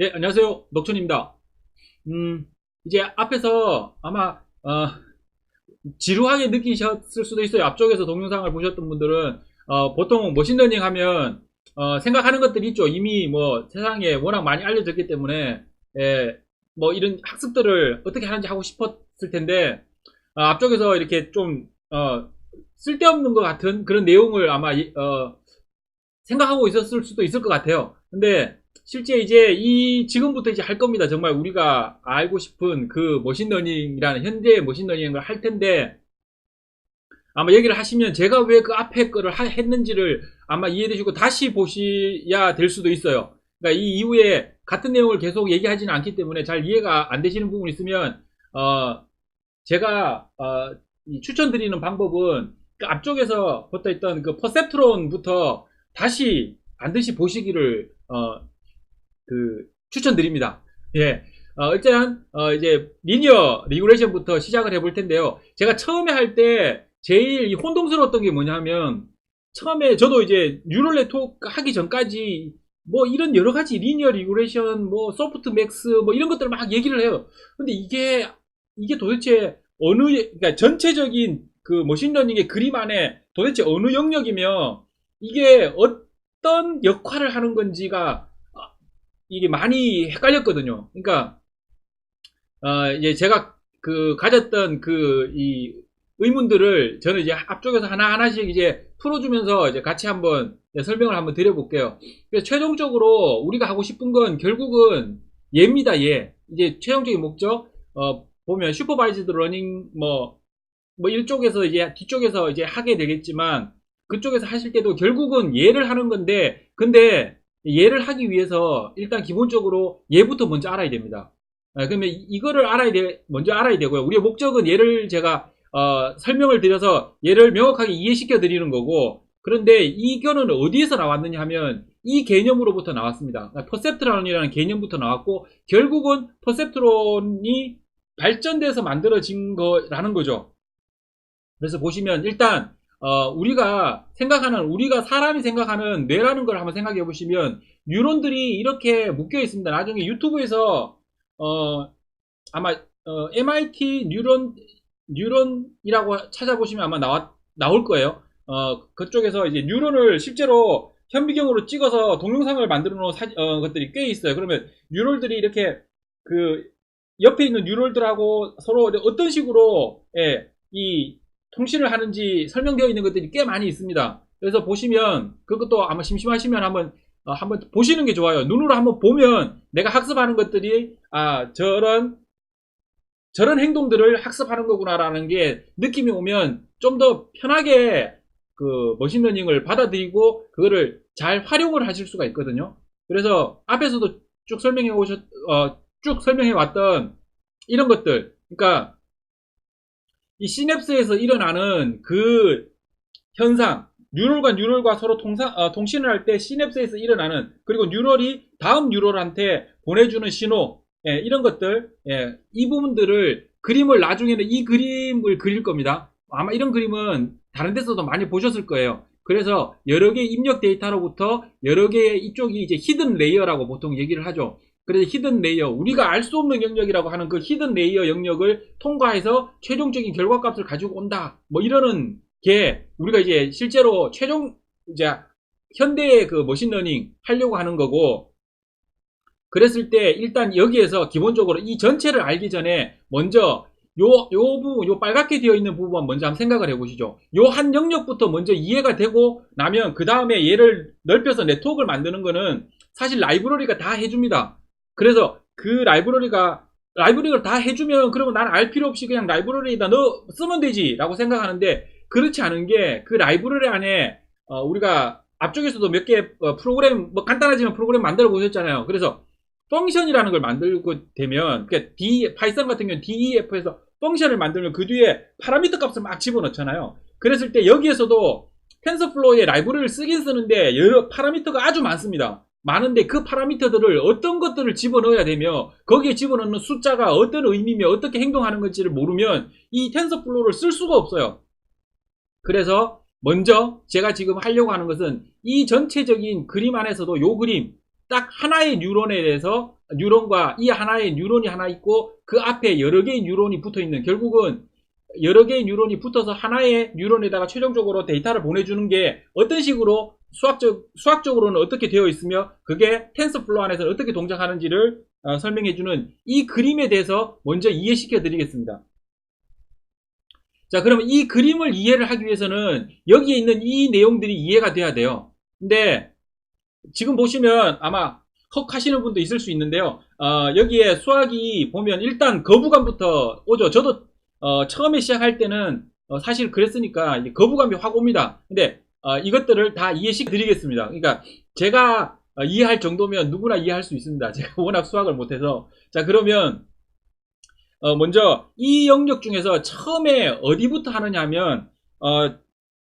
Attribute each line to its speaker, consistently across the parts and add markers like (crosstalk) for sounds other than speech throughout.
Speaker 1: 예, 안녕하세요. 녹촌입니다. 음, 이제 앞에서 아마, 어, 지루하게 느끼셨을 수도 있어요. 앞쪽에서 동영상을 보셨던 분들은, 어, 보통 머신러닝 하면, 어, 생각하는 것들이 있죠. 이미 뭐 세상에 워낙 많이 알려졌기 때문에, 예, 뭐 이런 학습들을 어떻게 하는지 하고 싶었을 텐데, 어, 앞쪽에서 이렇게 좀, 어, 쓸데없는 것 같은 그런 내용을 아마, 이- 어, 생각하고 있었을 수도 있을 것 같아요. 근데 실제 이제 이 지금부터 이제 할 겁니다. 정말 우리가 알고 싶은 그 머신러닝이라는 현대의 머신러닝을 할 텐데 아마 얘기를 하시면 제가 왜 그 앞에 거를 하- 했는지를 아마 이해되시고 다시 보셔야 될 수도 있어요. 그러니까 이 이후에 같은 내용을 계속 얘기하지는 않기 때문에 잘 이해가 안 되시는 부분이 있으면 어 제가 어, 이 추천드리는 방법은 그 앞쪽에서 붙어 있던 그 퍼셉트론부터 다시 반드시 보시기를 어, 그 추천드립니다. 예. 어, 일단 어, 이제 리니어 리그레이션부터 시작을 해볼 텐데요. 제가 처음에 할 때 제일 이 혼동스러웠던 게 뭐냐면 처음에 저도 이제 뉴럴 네트워크 하기 전까지 뭐 이런 여러 가지 리니어 리그레이션 뭐 소프트 맥스 뭐 이런 것들을 막 얘기를 해요. 근데 이게 이게 도대체 어느 그러니까 전체적인 그 머신러닝의 그림 안에 도대체 어느 영역이며 이게 어떤 역할을 하는 건지가 어, 이게 많이 헷갈렸거든요. 그러니까 어, 이제 제가 그 가졌던 그 이 의문들을 저는 이제 앞쪽에서 하나 하나씩 이제 풀어주면서 이제 같이 한번 설명을 한번 드려볼게요. 그래서 최종적으로 우리가 하고 싶은 건 결국은 얘입니다. 얘 이제 최종적인 목적 어, 보면 슈퍼바이즈드 러닝 뭐뭐 이쪽에서 이제 뒤쪽에서 이제 하게 되겠지만 그쪽에서 하실 때도 결국은 얘를 하는 건데 근데 얘를 하기 위해서 일단 기본적으로 얘부터 먼저 알아야 됩니다. 아, 그러면 이- 이거를 알아야 돼 먼저 알아야 되고요. 우리의 목적은 얘를 제가 어, 설명을 드려서 얘를 명확하게 이해시켜 드리는 거고 그런데 이거는 어디에서 나왔느냐 하면 이 개념으로부터 나왔습니다. 퍼셉트론이라는 개념부터 나왔고 결국은 퍼셉트론이 발전돼서 만들어진 거라는 거죠. 그래서 보시면 일단 어, 우리가 생각하는 우리가 사람이 생각하는 뇌라는 걸 한번 생각해 보시면 뉴런들이 이렇게 묶여 있습니다. 나중에 유튜브에서 어, 아마 어, MIT 뉴런 뉴런이라고 찾아보시면 아마 나와, 나올 거예요. 어, 그쪽에서 이제 뉴런을 실제로 현미경으로 찍어서 동영상을 만들어 놓은 사, 어, 것들이 꽤 있어요. 그러면 뉴럴들이 이렇게 그 옆에 있는 뉴럴들하고 서로 어떤 식으로 예, 이 통신을 하는지 설명되어 있는 것들이 꽤 많이 있습니다. 그래서 보시면 그것도 아마 심심하시면 한번 어, 한번 보시는 게 좋아요. 눈으로 한번 보면 내가 학습하는 것들이 아 저런 저런 행동들을 학습하는 거구나라는 게 느낌이 오면 좀 더 편하게 그 머신러닝을 받아들이고 그거를 잘 활용을 하실 수가 있거든요. 그래서 앞에서도 쭉 설명해 오셨 어, 쭉 설명해 왔던 이런 것들 그러니까 이 시냅스에서 일어나는 그 현상, 뉴럴과 뉴럴과 서로 통상, 어, 통신을 할 때 시냅스에서 일어나는 그리고 뉴럴이 다음 뉴럴한테 보내주는 신호 예, 이런 것들 예, 이 부분들을 그림을 나중에는 이 그림을 그릴 겁니다. 아마 이런 그림은 다른 데서도 많이 보셨을 거예요. 그래서 여러 개의 입력 데이터로부터 여러 개의 이쪽이 이제 히든 레이어라고 보통 얘기를 하죠. 그래서 히든 레이어, 우리가 알 수 없는 영역이라고 하는 그 히든 레이어 영역을 통과해서 최종적인 결과값을 가지고 온다. 뭐 이러는 게 우리가 이제 실제로 최종 이제 현대의 그 머신러닝 하려고 하는 거고 그랬을 때 일단 여기에서 기본적으로 이 전체를 알기 전에 먼저 요, 요 부분, 요 빨갛게 되어 있는 부분 먼저 한번 생각을 해보시죠. 요 한 영역부터 먼저 이해가 되고 나면 그 다음에 얘를 넓혀서 네트워크를 만드는 거는 사실 라이브러리가 다 해줍니다. 그래서 그 라이브러리가 라이브러리를 다 해주면 그러면 난 알 필요 없이 그냥 라이브러리에다 넣어 쓰면 되지 라고 생각하는데 그렇지 않은 게 그 라이브러리 안에 어, 우리가 앞쪽에서도 몇 개 프로그램 뭐 간단하지만 프로그램 만들어 보셨잖아요. 그래서 펑션이라는 걸 만들고 되면 그러니까 D 파이썬 같은 경우는 DEF에서 펑션을 만들면 그 뒤에 파라미터 값을 막 집어넣잖아요. 그랬을 때 여기에서도 텐서플로우의 라이브러리를 쓰긴 쓰는데 여러 파라미터가 아주 많습니다. 많은데 그 파라미터들을 어떤 것들을 집어넣어야 되며 거기에 집어넣는 숫자가 어떤 의미며 어떻게 행동하는 건지를 모르면 이 텐서플로우를 쓸 수가 없어요. 그래서 먼저 제가 지금 하려고 하는 것은 이 전체적인 그림 안에서도 요 그림 딱 하나의 뉴런에 대해서 뉴런과 이 하나의 뉴런이 하나 있고 그 앞에 여러 개의 뉴런이 붙어 있는 결국은 여러 개의 뉴런이 붙어서 하나의 뉴런에다가 최종적으로 데이터를 보내주는 게 어떤 식으로 수학적, 수학적으로는 어떻게 되어 있으며 그게 텐서플로 안에서 어떻게 동작하는지를 어, 설명해주는 이 그림에 대해서 먼저 이해시켜 드리겠습니다. 자, 그러면 이 그림을 이해를 하기 위해서는 여기에 있는 이 내용들이 이해가 돼야 돼요. 근데 지금 보시면 아마 헉 하시는 분도 있을 수 있는데요. 어, 여기에 수학이 보면 일단 거부감부터 오죠. 저도 어, 처음에 시작할 때는 어, 사실 그랬으니까 거부감이 확 옵니다. 근데 어, 이것들을 다 이해시켜 드리겠습니다. 그러니까 제가 어, 이해할 정도면 누구나 이해할 수 있습니다. (laughs) 제가 워낙 수학을 못해서 자 그러면 어, 먼저 이 영역 중에서 처음에 어디부터 하느냐 하면 어,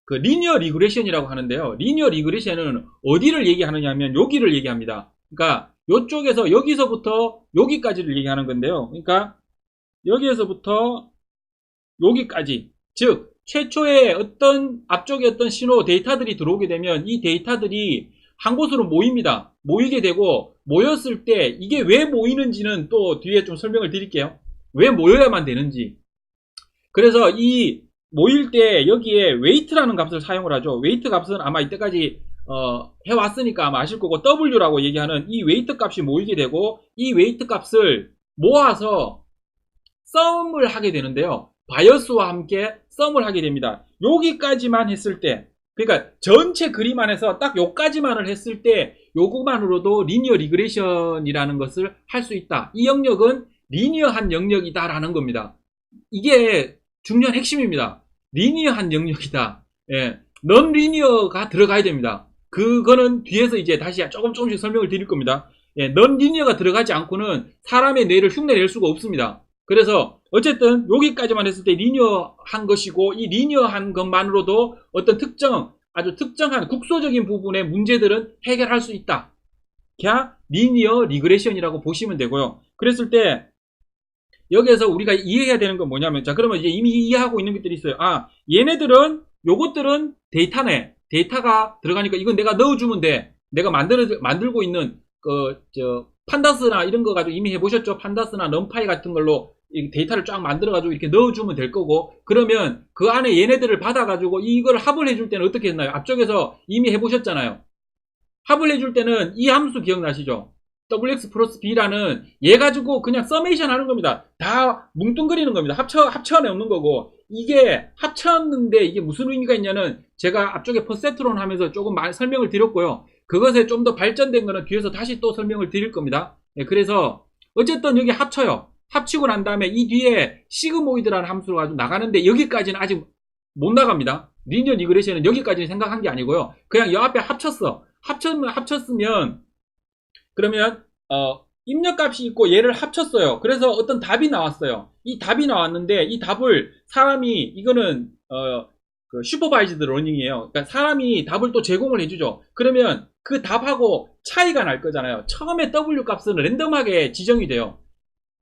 Speaker 1: 그 리니어 리그레션이라고 하는데요. 리니어 리그레션은 어디를 얘기하느냐 하면 여기를 얘기합니다. 그러니까 이쪽에서 여기서부터 여기까지를 얘기하는 건데요. 그러니까 여기에서부터 여기까지 즉 최초의 어떤 앞쪽에 어떤 신호 데이터들이 들어오게 되면 이 데이터들이 한 곳으로 모입니다. 모이게 되고 모였을 때 이게 왜 모이는지는 또 뒤에 좀 설명을 드릴게요. 왜 모여야만 되는지. 그래서 이 모일 때 여기에 웨이트라는 값을 사용을 하죠. 웨이트 값은 아마 이때까지 어, 해왔으니까 아마 아실 거고 W라고 얘기하는 이 웨이트 값이 모이게 되고 이 웨이트 값을 모아서 썸을 하게 되는데요. 바이어스와 함께 썸을 하게 됩니다. 여기까지만 했을 때 그러니까 전체 그림 안에서 딱 요까지만을 했을 때 요것만으로도 리니어 리그레션이라는 것을 할 수 있다. 이 영역은 리니어한 영역이다라는 겁니다. 이게 중요한 핵심입니다. 리니어한 영역이다. 예. 넌 리니어가 들어가야 됩니다. 그거는 뒤에서 이제 다시 조금 조금씩 설명을 드릴 겁니다. 예, 넌 리니어가 들어가지 않고는 사람의 뇌를 흉내낼 수가 없습니다. 그래서 어쨌든 여기까지만 했을 때 리니어한 것이고 이 리니어한 것만으로도 어떤 특정 아주 특정한 국소적인 부분의 문제들은 해결할 수 있다. 그냥 리니어 리그레션이라고 보시면 되고요. 그랬을 때 여기에서 우리가 이해해야 되는 건 뭐냐면 자 그러면 이제 이미 이해하고 있는 것들이 있어요. 아 얘네들은 요것들은 데이터네. 데이터가 들어가니까 이건 내가 넣어주면 돼. 내가 만들어 만들고 있는 그 저 판다스나 이런 거 가지고 이미 해보셨죠? 판다스나 넘파이 같은 걸로 데이터를 쫙 만들어가지고 이렇게 넣어주면 될 거고 그러면 그 안에 얘네들을 받아가지고 이걸 합을 해줄 때는 어떻게 했나요? 앞쪽에서 이미 해보셨잖아요. 합을 해줄 때는 이 함수 기억나시죠? wx 플러스 b라는 얘 가지고 그냥 서메이션 하는 겁니다. 다 뭉뚱그리는 겁니다. 합쳐, 합쳐내는 거고 이게 합쳤는데 이게 무슨 의미가 있냐는 제가 앞쪽에 퍼세트론 하면서 조금 설명을 드렸고요. 그것에 좀 더 발전된 거는 뒤에서 다시 또 설명을 드릴 겁니다. 네, 그래서 어쨌든 여기 합쳐요. 합치고 난 다음에 이 뒤에 시그모이드라는 함수를 가지고 나가는데 여기까지는 아직 못 나갑니다. 리니어 리그레션은 여기까지는 생각한 게 아니고요. 그냥 이 앞에 합쳤어. 합쳤, 합쳤으면 그러면 어, 입력값이 있고 얘를 합쳤어요. 그래서 어떤 답이 나왔어요. 이 답이 나왔는데 이 답을 사람이 이거는 어, 그 슈퍼바이즈드 러닝이에요. 그러니까 사람이 답을 또 제공을 해주죠. 그러면 그 답하고 차이가 날 거잖아요. 처음에 W 값은 랜덤하게 지정이 돼요.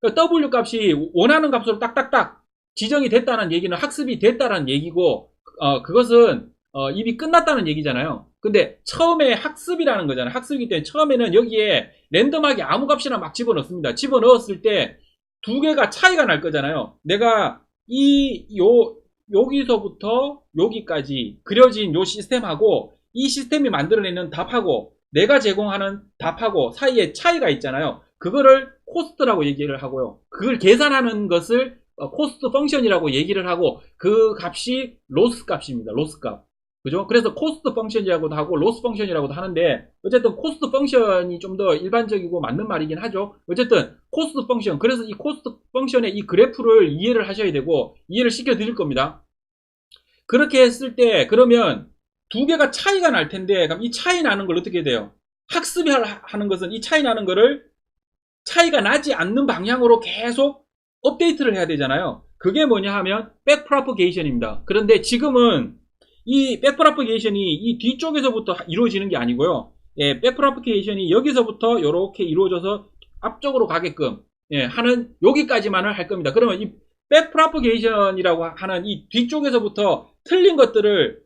Speaker 1: 그러니까 W 값이 원하는 값으로 딱딱딱 지정이 됐다는 얘기는 학습이 됐다는 얘기고 어, 그것은 어, 입이 끝났다는 얘기잖아요. 근데 처음에 학습이라는 거잖아요. 학습이기 때문에 처음에는 여기에 랜덤하게 아무 값이나 막 집어넣습니다. 집어넣었을 때 두 개가 차이가 날 거잖아요. 내가 이, 요, 여기서부터 여기까지 그려진 요 시스템하고 이 시스템이 만들어내는 답하고 내가 제공하는 답하고 사이에 차이가 있잖아요. 그거를 코스트라고 얘기를 하고요. 그걸 계산하는 것을 코스트 펑션이라고 얘기를 하고 그 값이 로스 값입니다. 로스 값. 그죠? 그래서 코스트 펑션이라고도 하고 로스 펑션이라고도 하는데 어쨌든 코스트 펑션이 좀 더 일반적이고 맞는 말이긴 하죠. 어쨌든 코스트 펑션 그래서 이 코스트 펑션의 이 그래프를 이해를 하셔야 되고 이해를 시켜 드릴 겁니다. 그렇게 했을 때 그러면 두 개가 차이가 날 텐데 그럼 이 차이 나는 걸 어떻게 돼요? 학습이 하는 것은 이 차이 나는 거를 차이가 나지 않는 방향으로 계속 업데이트를 해야 되잖아요. 그게 뭐냐 하면 백프로퍼게이션입니다. 그런데 지금은 이 백프로퍼게이션이 이 뒤쪽에서부터 이루어지는 게 아니고요. 예, 백프로퍼게이션이 여기서부터 이렇게 이루어져서 앞쪽으로 가게끔 예, 하는 여기까지만을 할 겁니다. 그러면 이 백프로퍼게이션이라고 하는 이 뒤쪽에서부터 틀린 것들을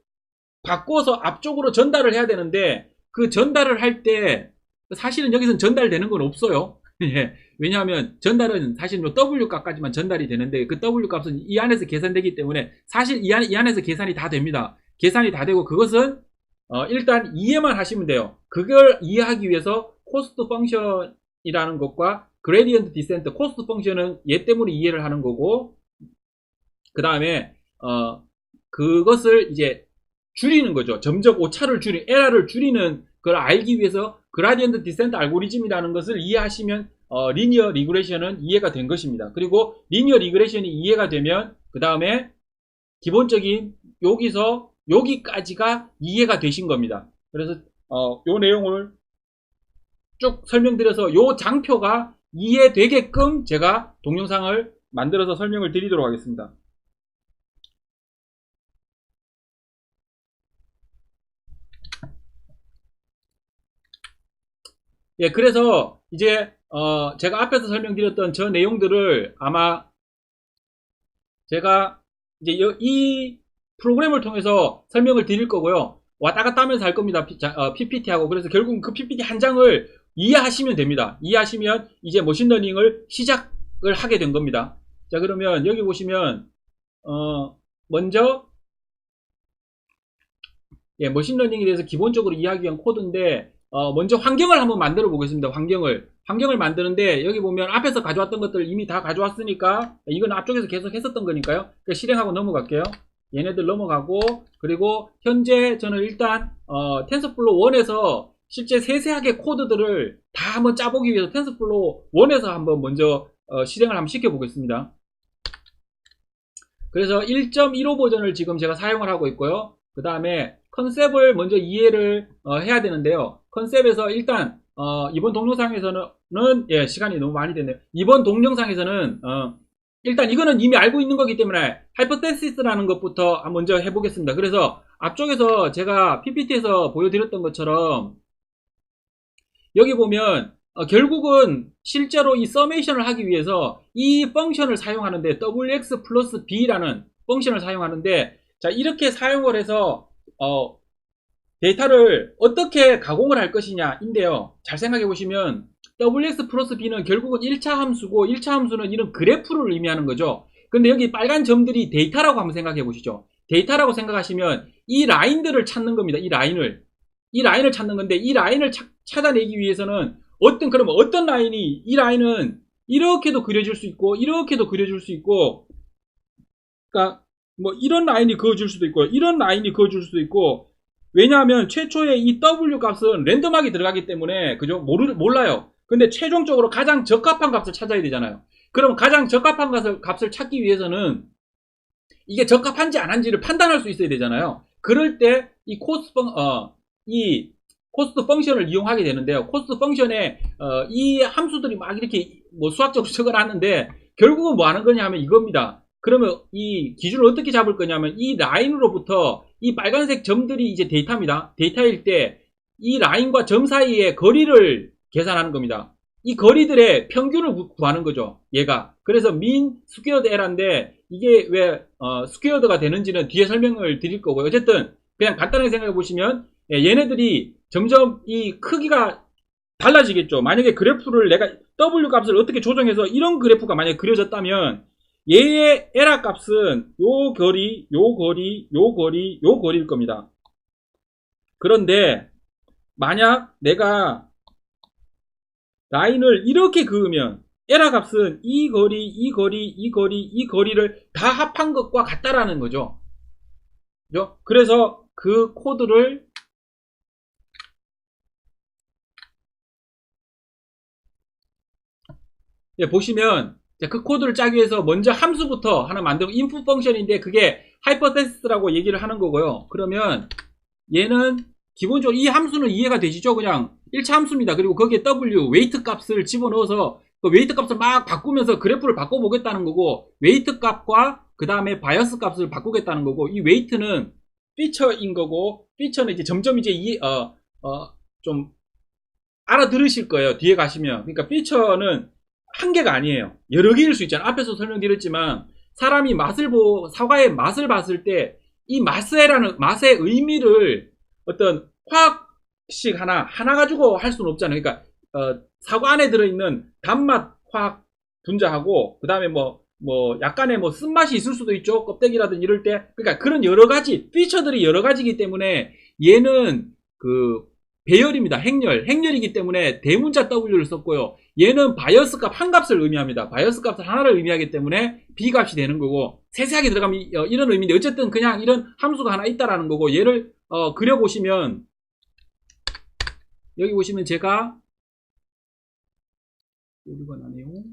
Speaker 1: 바꿔서 앞쪽으로 전달을 해야 되는데 그 전달을 할 때 사실은 여기서는 전달되는 건 없어요. (laughs) 예. 왜냐하면 전달은 사실 뭐 W 값까지만 전달이 되는데 그 W 값은 이 안에서 계산되기 때문에 사실 이, 안, 이 안에서 계산이 다 됩니다. 계산이 다 되고 그것은 어, 일단 이해만 하시면 돼요. 그걸 이해하기 위해서 코스트 펑션이라는 것과 그레디언트 디센트 코스트 펑션은 얘 때문에 이해를 하는 거고 그 다음에 어, 그것을 이제 줄이는 거죠. 점적 오차를 줄이 에러를 줄이는 걸 알기 위해서 그라디언트 디센트 알고리즘이라는 것을 이해하시면 어, 리니어 리그레션은 이해가 된 것입니다. 그리고 리니어 리그레션이 이해가 되면 그 다음에 기본적인 여기서 여기까지가 이해가 되신 겁니다. 그래서 어, 요 내용을 쭉 설명드려서 요 장표가 이해되게끔 제가 동영상을 만들어서 설명을 드리도록 하겠습니다. 예, 그래서 이제 어, 제가 앞에서 설명드렸던 저 내용들을 아마 제가 이제 여- 이 프로그램을 통해서 설명을 드릴 거고요. 왔다 갔다 하면서 할 겁니다. PPT하고. 그래서 결국 그 PPT 한 장을 이해하시면 됩니다. 이해하시면 이제 머신러닝을 시작을 하게 된 겁니다. 자, 그러면 여기 보시면, 어, 먼저, 예, 머신러닝에 대해서 기본적으로 이해하기 위한 코드인데, 어, 먼저 환경을 한번 만들어 보겠습니다. 환경을. 환경을 만드는데, 여기 보면 앞에서 가져왔던 것들 이미 다 가져왔으니까, 이건 앞쪽에서 계속 했었던 거니까요. 그러니까 실행하고 넘어갈게요. 얘네들 넘어가고, 그리고 현재 저는 일단, 어, 텐서플로 1에서 실제 세세하게 코드들을 다 한번 짜보기 위해서 텐서플로 1에서 한번 먼저 어, 실행을 한번 시켜보겠습니다. 그래서 1.15 버전을 지금 제가 사용을 하고 있고요. 그 다음에 컨셉을 먼저 이해를 어, 해야 되는데요. 컨셉에서 일단 어, 이번 동영상에서는 예, 시간이 너무 많이 됐네요. 이번 동영상에서는 어, 일단 이거는 이미 알고 있는 거기 때문에 하이퍼테시스라는 것부터 먼저 해보겠습니다. 그래서 앞쪽에서 제가 PPT에서 보여드렸던 것처럼 여기 보면 어, 결국은 실제로 이 서메이션을 하기 위해서 이 펑션을 사용하는데 wx 플러스 b라는 펑션을 사용하는데 자 이렇게 사용을 해서 어, 데이터를 어떻게 가공을 할 것이냐 인데요. 잘 생각해 보시면 wx 플러스 b는 결국은 1차 함수고 1차 함수는 이런 그래프를 의미하는 거죠. 근데 여기 빨간 점들이 데이터라고 한번 생각해 보시죠. 데이터라고 생각하시면 이 라인들을 찾는 겁니다. 이 라인을. 이 라인을 찾는 건데 이 라인을 찾, 찾아내기 위해서는 어떤 그러면 어떤 라인이 이 라인은 이렇게도 그려질 수 있고 이렇게도 그려질 수 있고 그러니까 뭐 이런 라인이 그어질 수도 있고 이런 라인이 그어질 수도 있고 왜냐하면 최초에 이 W 값은 랜덤하게 들어가기 때문에 그죠 모르 몰라요 근데 최종적으로 가장 적합한 값을 찾아야 되잖아요 그럼 가장 적합한 값을, 값을 찾기 위해서는 이게 적합한지 안 한지를 판단할 수 있어야 되잖아요 그럴 때 이 코스 펑, 어, 이 코스트 펑션을 이용하게 되는데요. 코스트 펑션에 어, 이 함수들이 막 이렇게 뭐 수학적으로 (laughs) 적어놨는데 결국은 뭐 하는 거냐면 이겁니다. 그러면 이 기준을 어떻게 잡을 거냐면 이 라인으로부터 이 빨간색 점들이 이제 데이터입니다. 데이터일 때 이 라인과 점 사이의 거리를 계산하는 겁니다. 이 거리들의 평균을 구하는 거죠. 얘가. 그래서 민 스퀘어드 에라인데 이게 왜 어, 스퀘어드가 되는지는 뒤에 설명을 드릴 거고요. 어쨌든 그냥 간단하게 생각해 보시면 예, 얘네들이 점점 이 크기가 달라지겠죠. 만약에 그래프를 내가 W 값을 어떻게 조정해서 이런 그래프가 만약에 그려졌다면 얘의 에라 값은 요 거리, 요 거리, 요 거리, 요 거리일 겁니다. 그런데 만약 내가 라인을 이렇게 그으면 에라 값은 이 거리, 이 거리, 이 거리, 이 거리를 다 합한 것과 같다라는 거죠. 그죠? 그래서 그 코드를 예, 보시면 그 코드를 짜기 위해서 먼저 함수부터 하나 만들고 input 펑션인데 그게 하이퍼테시스라고 얘기를 하는 거고요. 그러면 얘는 기본적으로 이 함수는 이해가 되시죠? 그냥 1차 함수입니다. 그리고 거기에 w 웨이트 값을 집어넣어서 그 웨이트 값을 막 바꾸면서 그래프를 바꿔보겠다는 거고 웨이트 값과 그 다음에 바이어스 값을 바꾸겠다는 거고 이 웨이트는 피처인 거고 피처는 이제 점점 이제 이, 어, 어, 좀 알아들으실 거예요. 뒤에 가시면. 그러니까 피처는 한 개가 아니에요. 여러 개일 수 있잖아요. 앞에서 설명드렸지만 사람이 맛을 보 사과의 맛을 봤을 때 이 맛에라는 맛의 의미를 어떤 화학 식 하나 하나 가지고 할 수는 없잖아요. 그러니까 어, 사과 안에 들어있는 단맛 화학 분자하고 그 다음에 뭐 뭐 약간의 뭐 쓴맛이 있을 수도 있죠. 껍데기라든지 이럴 때 그러니까 그런 여러 가지 피처들이 여러 가지이기 때문에 얘는 그 배열입니다. 행렬 행렬이기 때문에 대문자 W를 썼고요. 얘는 바이어스 값 한 값을 의미합니다. 바이어스 값을 하나를 의미하기 때문에 B 값이 되는 거고 세세하게 들어가면 이- 어, 이런 의미인데 어쨌든 그냥 이런 함수가 하나 있다라는 거고 얘를 어, 그려보시면 여기 보시면 제가 오류가 나네요.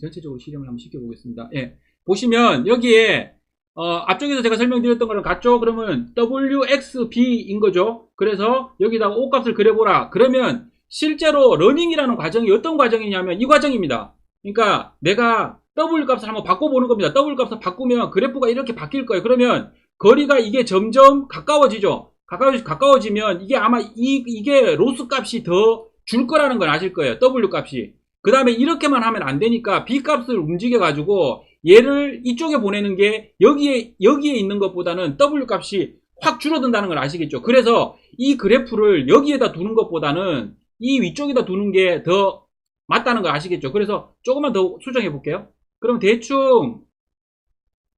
Speaker 1: 전체적으로 실행을 한번 시켜보겠습니다. 예. 보시면 여기에 어, 앞쪽에서 제가 설명드렸던 거랑 같죠? 그러면 WXB인 거죠. 그래서 여기다가 O 값을 그려보라. 그러면 실제로 러닝이라는 과정이 어떤 과정이냐면 이 과정입니다. 그러니까 내가 W 값을 한번 바꿔보는 겁니다. W 값을 바꾸면 그래프가 이렇게 바뀔 거예요. 그러면 거리가 이게 점점 가까워지죠. 가까워지, 가까워지면 이게 아마 이, 이게 로스 값이 더 줄 거라는 걸 아실 거예요. W 값이. 그 다음에 이렇게만 하면 안 되니까 B 값을 움직여가지고 얘를 이쪽에 보내는 게 여기에, 여기에 있는 것보다는 W 값이 확 줄어든다는 걸 아시겠죠? 그래서 이 그래프를 여기에다 두는 것보다는 이 위쪽에다 두는 게 더 맞다는 걸 아시겠죠? 그래서 조금만 더 수정해 볼게요. 그럼 대충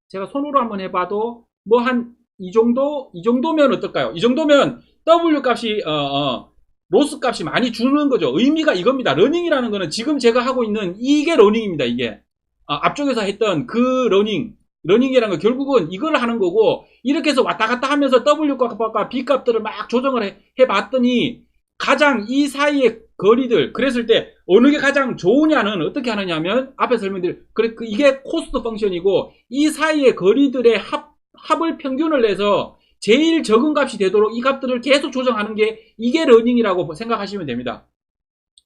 Speaker 1: 제가 손으로 한번 해봐도 뭐 한 이 정도 이 정도면 어떨까요? 이 정도면 W 값이 어, 어, 로스 값이 많이 주는 거죠. 의미가 이겁니다. 러닝이라는 거는 지금 제가 하고 있는 이게 러닝입니다. 이게 아, 앞쪽에서 했던 그 러닝 러닝이라는 거 결국은 이걸 하는 거고 이렇게 해서 왔다 갔다 하면서 W 값과 B 값들을 막 조정을 해, 해봤더니 가장 이 사이의 거리들 그랬을 때 어느 게 가장 좋으냐는 어떻게 하느냐면 앞에 설명드린 그래 그 이게 코스트 펑션이고 이 사이의 거리들의 합 합을 평균을 내서 제일 적은 값이 되도록 이 값들을 계속 조정하는 게 이게 러닝이라고 생각하시면 됩니다.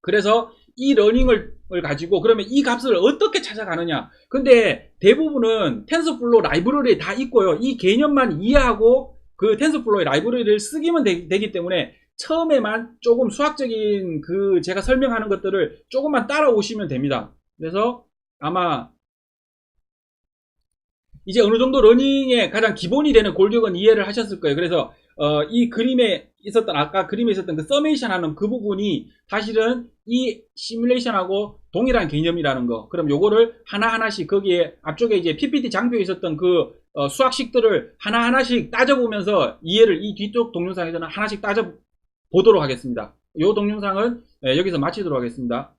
Speaker 1: 그래서 이 러닝을 가지고 그러면 이 값을 어떻게 찾아가느냐. 근데 대부분은 텐서플로우 라이브러리에 다 있고요. 이 개념만 이해하고 그 텐서플로우의 라이브러리를 쓰기만 되, 기 때문에 처음에만 조금 수학적인 그 제가 설명하는 것들을 조금만 따라오시면 됩니다. 그래서 아마 이제 어느 정도 러닝의 가장 기본이 되는 골격은 이해를 하셨을 거예요. 그래서 어, 이 그림에 있었던 아까 그림에 있었던 그 서메이션 하는 그 부분이 사실은 이 시뮬레이션하고 동일한 개념이라는 거. 그럼 요거를 하나하나씩 거기에 앞쪽에 이제 PPT 장표에 있었던 그 어, 수학식들을 하나하나씩 따져보면서 이해를 이 뒤쪽 동영상에서는 하나씩 따져 보도록 하겠습니다. 요 동영상은 예, 여기서 마치도록 하겠습니다.